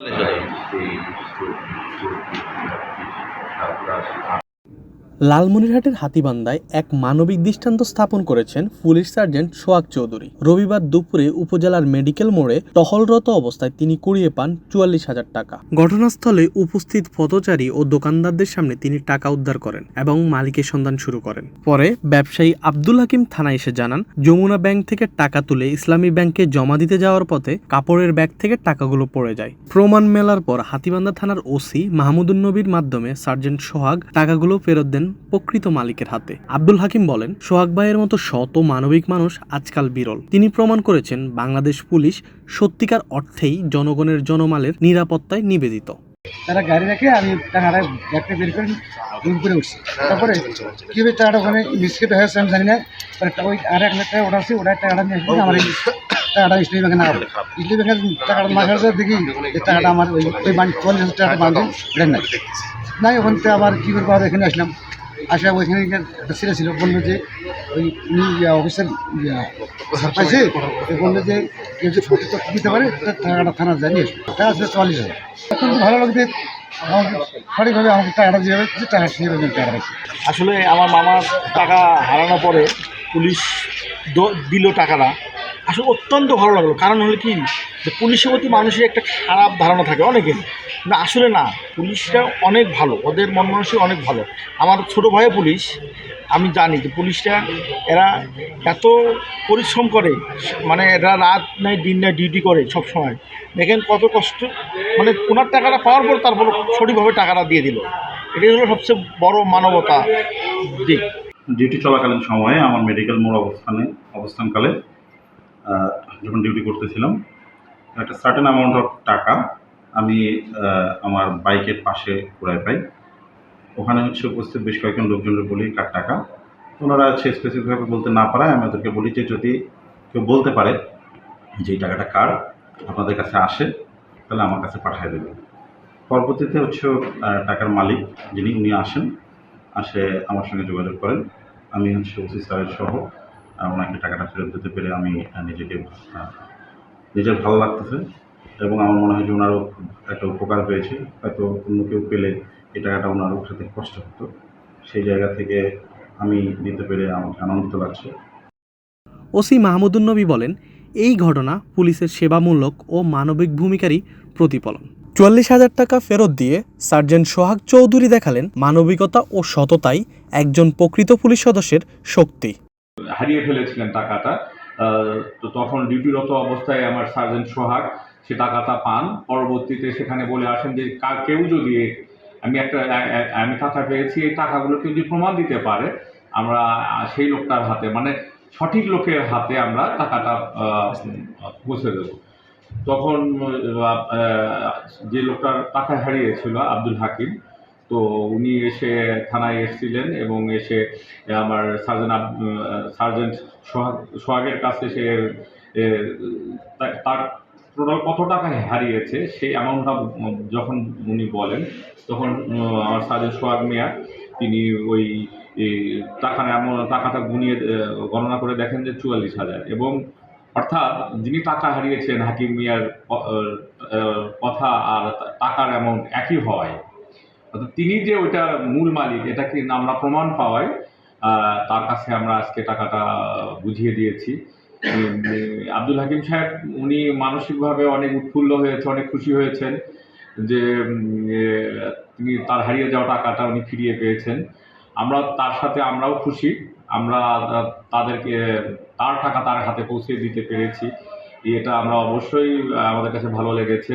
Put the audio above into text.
Jair লালমনিরহাটের হাতীবান্ধায় এক মানবিক দৃষ্টান্ত স্থাপন করেছেন পুলিশ সার্জেন্ট সোহাগ চৌধুরী। রবিবার দুপুরে উপজেলার মেডিকেল মোড়ে টহলরত অবস্থায় তিনি কুড়িয়ে পান চুয়াল্লিশ হাজার টাকা। ঘটনাস্থলে উপস্থিত পথচারী ও দোকানদারদের সামনে তিনি টাকা উদ্ধার করেন এবং মালিকের সন্ধান শুরু করেন। পরে ব্যবসায়ী আব্দুল হাকিম থানায় এসে জানান, যমুনা ব্যাংক থেকে টাকা তুলে ইসলামী ব্যাংকে জমা দিতে যাওয়ার পথে কাপড়ের ব্যাগ থেকে টাকাগুলো পড়ে যায়। প্রমাণ মেলার পর হাতিবান্ধা থানার ওসি মাহমুদুন নবীর মাধ্যমে সার্জেন্ট সোহাগ টাকাগুলো ফেরত দেন প্রকৃত মালিকের হাতে। আব্দুল হাকিম বলেন, সোহাগ ভাইয়ের মতো শত মানবিক মানুষ আজকাল বিরল। তিনি প্রমাণ করেছেন, বাংলাদেশ পুলিশ সত্যিকার অর্থেই জনগণের জনমালের নিরাপত্তায় নিবেদিত। তারা গাড়ি রেখে আমি টাকাটা ব্যাগটা বের করে রুম করে উঠছি। তারপরে কীভাবে টাকাটা ওখানে হয়েছে আমি জানি না ওই আর এক লাখ টাকা ওটা আছে ওটা টাকাটা নিয়ে আমার টাকাটা ব্যাংকে না হবে। ব্যাংকের টাকাটা না দেখি এই টাকাটা আমার ওই ওই বান্ধব নাই। নাই, ওখান থেকে আবার কী আর এখানে আসলাম। আসা ওইখানে একটা ছেলে ছিল, বলল যে ওই উনি অফিসার পাইছে বলল যে কেউ যে সত্যি তথ্য দিতে পারে টাকাটা থানা জানিয়ে আসবে। টাকা আছে চল্লিশ হাজার। এখন ভালো লাগবে, আমাকে সঠিকভাবে আমাকে টাকাটা দিয়ে হবে টাকা দেবেন টাকাটা আসলে আমার মামার টাকা হারানোর পরে পুলিশ দিল টাকাটা। আসলে অত্যন্ত ভালো লাগল। কারণ হলো কি? যে পুলিশের প্রতি মানুষের একটা খারাপ ধারণা থাকে অনেকের না, আসলে না পুলিশটা অনেক ভালো, ওদের মন মানসিক অনেক ভালো। আমার ছোটো ভাইও পুলিশ, আমি জানি যে পুলিশটা এরা এত পরিশ্রম করে মানে এরা রাত নাই, দিন নাই ডিউটি করে সব সময় দেখেন কত কষ্ট মানে ওনার টাকাটা পাওয়ার পর তারপর সঠিকভাবে টাকাটা দিয়ে দিল। এটাই হলো সবচেয়ে বড় মানবতা দিক। ডিউটি চলাকালীন সময়ে আমার মেডিকেল মোড় অবস্থানে, অবস্থানকালে যখন ডিউটি করতেছিলাম, একটা সার্টেন অ্যামাউন্ট অফ টাকা আমি আমার বাইকের পাশে ঘুরায় পাই। ওখানে হচ্ছে উপস্থিত বেশ কয়েকজন লোকজনের বলি, কার টাকা? ওনারা হচ্ছে স্পেসিফিকভাবে বলতে না পারায় আমি ওদেরকে বলি যে, যদি কেউ বলতে পারে যে, এই টাকাটা কার, আপনাদের কাছে আসে, তাহলে আমার কাছে পাঠিয়ে দেবে পরবর্তীতে হচ্ছে টাকার মালিক যিনি, উনি আসেন, আসে আমার সঙ্গে যোগাযোগ করেন। আমি হচ্ছে ওসি স্যারের সহ ওনাকে টাকাটা ফেরত দিতে পেরে আমি নিজেকে নিজের ভালো লাগতেছে। এবং আমার মনে হয় যে ওনারও একটা উপকার হয়েছে। হয়তো অন্য কেউ পেলে এই টাকাটা ওনার উঠাতে কষ্ট হতো। সেই জায়গা থেকে আমি দিতে পেরে আমাকে আনন্দিত লাগছে। ওসি মাহমুদুন নবী বলেন এই ঘটনা পুলিশের সেবামূলক ও মানবিক ভূমিকারই প্রতিফলন। চুয়াল্লিশ হাজার টাকা ফেরত দিয়ে সার্জেন্ট সোহাগ চৌধুরী দেখালেন মানবিকতা ও সততাই একজন প্রকৃত পুলিশ সদস্যের শক্তি। হারিয়ে ফেলেছিলেন টাকাটা। তো তখন ডিউটিরত অবস্থায় আমার সার্জেন্ট সোহাগ সে টাকাটা পান। পরবর্তীতে সেখানে বলে আসেন যে কেউ যদি আমি একটা আমি টাকা পেয়েছি এই টাকাগুলো কেউ যদি প্রমাণ দিতে পারে আমরা সেই লোকটার হাতে মানে সঠিক লোকের হাতে আমরা টাকাটা পৌঁছে দেবো। তখন যে লোকটার টাকা হারিয়েছিল আব্দুল হাকিম তো উনি এসে থানায় এসেছিলেন এবং এসে আমার আহ, সার্জেন্ট সোহাগ সোহাগের কাছে সে তার টোটাল কত টাকা হারিয়েছে? সেই অ্যামাউন্টটা যখন উনি বলেন, তখন আমার সার্জেন্ট সোহাগ মিয়া তিনি ওই অ্যামাউন্ট টাকাটা গুনিয়ে গণনা করে দেখেন যে চুয়াল্লিশ হাজার। এবং অর্থাৎ যিনি টাকা হারিয়েছেন, হাকিম মিয়ার ক- কথা আর টাকার অ্যামাউন্ট একই হওয়ায় অর্থাৎ তিনি যে ওইটার মূল মালিক এটাকে আমরা প্রমাণ পাওয়ায় তার কাছে আমরা আজকে টাকাটা বুঝিয়ে দিয়েছি। আব্দুল হাকিম সাহেব, উনি মানসিকভাবে অনেক উৎফুল্ল হয়েছে, অনেক খুশি হয়েছেন যে তিনি তার হারিয়ে যাওয়া টাকাটা উনি ফিরিয়ে পেয়েছেন। আমরা তার সাথে আমরাও খুশি। আমরা তাদেরকে, তার টাকা তার হাতে পৌঁছে দিতে পেরেছি। এটা আমরা অবশ্যই, আমাদের কাছে ভালো লেগেছে।